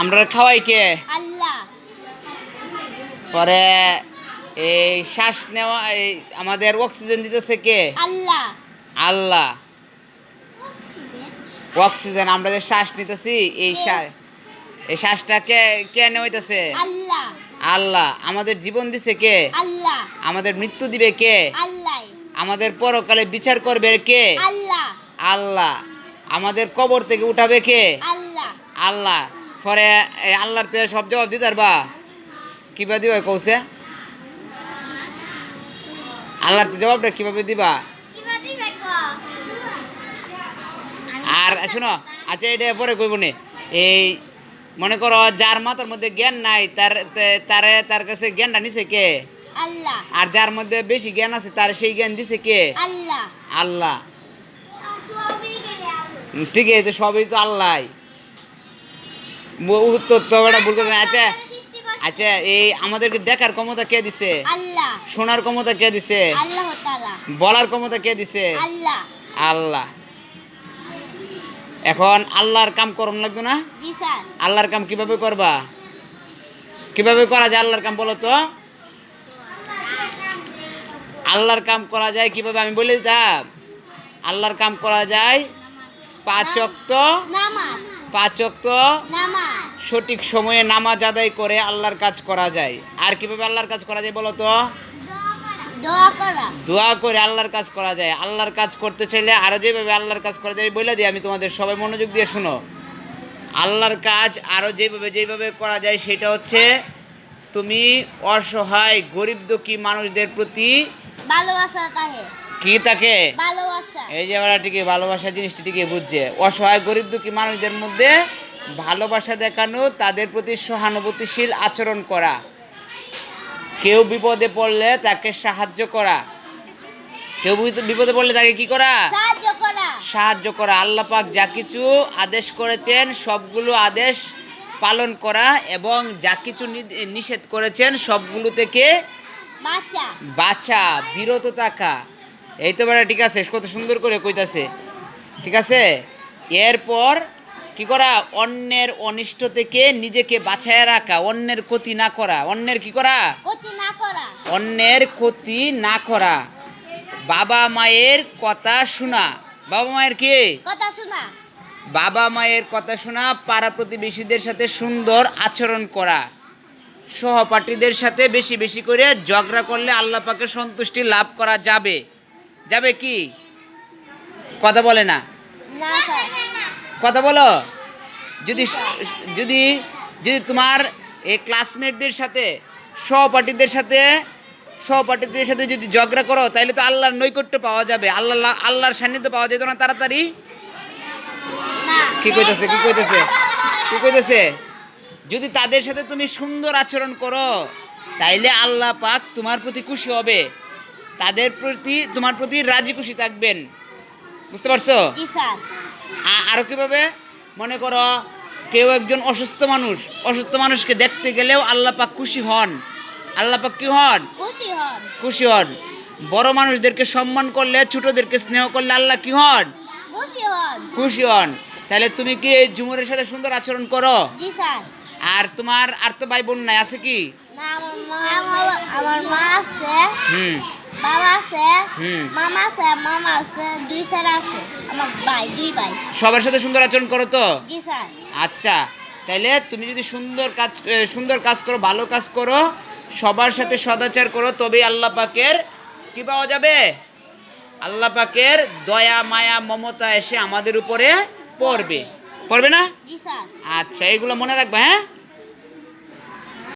আমরা খাওয়াই কে? পরে এই শ্বাস নেওয়া এই আমাদের অক্সিজেন দিতেছে কে? আল্লাহ। আল্লাহ। অক্সিজেন? আমরা যে শ্বাস নিতেছি এই শ্বাস এই শ্বাসটা কে কে নেওয়াইতেছে আল্লাহ। আল্লাহ। আমাদের জীবন দিছে কে? আল্লাহ। আমাদের মৃত্যু দিবে কে? আল্লাহ। আমাদের পরকালে বিচার করবে কে? আল্লাহ। আল্লাহ। আমাদের কবর থেকে উঠাবে কে? আল্লাহ। আল্লাহ। পরে এই আল্লাহর তে সব জবাব দিতে পারবা? কীভাবে দিবা কৌছে? আল্লাহর তে জবাবটা কীভাবে দিবা? আর শোনো আচ্ছা এটা পরে কইব নে। এই মনে করো যার মাথার মধ্যে জ্ঞান নাই তার তারে তার কাছে জ্ঞানটা নিছে কে? আল্লাহ। আর যার মধ্যে বেশি জ্ঞান আছে তার সেই জ্ঞান দিছে কে? আল্লাহ। আল্লাহ। ঠিক আছে সবই তো আল্লাহ উত্তর তো বেটা ভুল করছে আচ্ছা। আচ্ছা এই আমাদেরকে দেখার ক্ষমতা কে দিছে? আল্লাহ। শোনার ক্ষমতা কে দিছে? আল্লাহ তাআলা। বলার ক্ষমতা কে দিছে? আল্লাহ। আল্লাহ। এখন আল্লাহর কাম করম লাগতো না? জি স্যার। আল্লাহর কাম কীভাবে করবা? কীভাবে করা যায় আল্লাহর কাম বলো তো? আল্লাহর কাম করা যায় কীভাবে? আমি বলে দিতাম। আল্লাহর কাম করা যায় পাঁচ অক্ত নামাজ। পাঁচ অক্ত নামাজ। সঠিক সময়ে নামাজ আদায় করে আল্লাহর কাজ করা যায়। আর কীভাবে আল্লাহর কাজ করা যায় বলো তো? দোয়া করে। আল্লাহর কাজ করা যায়। আল্লাহর কাজ করতে চাইলে আরও যেভাবে আল্লাহর কাজ করা যায় বলে দিই আমি তোমাদের সবাই মনোযোগ দিয়ে শোনো। আল্লাহর কাজ আরও যেভাবে যেভাবে করা যায় সেটা হচ্ছে তুমি অসহায় গরিব দুঃখী মানুষদের প্রতি ভালোবাসা কি তাকে? ভালোবাসা। এই যে ওরা ভালোবাসা জিনিসটি বুঝছে। অসহায় গরিব দুঃখী মানুষদের মধ্যে ভালোবাসা দেখানো তাদের প্রতি সহানুভূতিশীল আচরণ করা। কেউ বিপদে পড়লে তাকে সাহায্য করা। কেউ বিপদে পড়লে তাকে কি করা? সাহায্য করা। আল্লাহ পাক যা কিছু আদেশ করেছেন সবগুলো আদেশ পালন করা এবং যা কিছু নিষেধ করেছেন সবগুলো থেকে বাছা বিরত থাকা। এই তো বেটা ঠিক আছে কত সুন্দর করে কইতাছে। ঠিক আছে? এরপর কি করা? অন্যের অনিষ্ট থেকে নিজেকে বাছায় রাখা অন্যের ক্ষতি না করা। অন্যের কি করা? অন্যের ক্ষতি না করা। বাবা মায়ের কথা শোনা। বাবা মায়ের কি? কথা শোনা। বাবা মায়ের কথা শোনা পাড়া প্রতিবেশীদের সাথে সুন্দর আচরণ করা। সহপাঠীদের সাথে বেশি বেশি করে ঝগড়া করলে আল্লাহ পাকের সন্তুষ্টি লাভ করা যাবে। যাবে কি? কথা বলে না। কথা বলো। যদি যদি যদি তোমার এই ক্লাসমেটদের সাথে, সহপাঠীদের সাথে সহপাঠীদের সাথে যদি ঝগড়া করো তাহলে তো আল্লাহর নৈকট্য পাওয়া যাবে। আল্লাহ আল্লাহর সান্নিধ্য পাওয়া যেত না তাড়াতাড়ি? কি কইতেছে কি কইতেছে কি কইতেছে? যদি তাদের সাথে তুমি সুন্দর আচরণ করো, তাইলে আল্লাহ পাক তোমার প্রতি খুশি হবে। তাদের প্রতি, তোমার প্রতি রাজি খুশি থাকবেন। বুঝতে পারছ? জি স্যার আ- আরও কীভাবে? মনে করো কেউ একজন অসুস্থ মানুষ অসুস্থ মানুষকে দেখতে গেলেও আল্লাহ পাক খুশি হন। আল্লাহ পাক কি হন? খুশি হন। খুশি হন। বড় মানুষদেরকে সম্মান করলে ছোটদেরকে স্নেহ করলে আল্লাহ কি হন? খুশি হন। তাহলে তুমি কি এই ঝুমুরের সাথে সুন্দর আচরণ করো? জি স্যার। আর তোমার আর তো ভাই বোন নাই আছে কি? আমার মা আছে। হুম। বাবা আছে মামা আছে মামা আছে দুই স্যার আছে আমার ভাই দুই ভাই। সবার সাথে সুন্দর আচরণ করো তো? জি স্যার। আচ্ছা তাইলে তুমি যদি সুন্দর কাজ সুন্দর কাজ করো ভালো কাজ করো সবার সাথে সদাচার করো তবেই আল্লাহ পাকের কি পাওয়া যাবে? আল্লাহ পাকের দয়া মায়া মমতা এসে আমাদের উপরে পড়বে। পড়বে না? আচ্ছা এগুলো মনে রাখবে হ্যাঁ?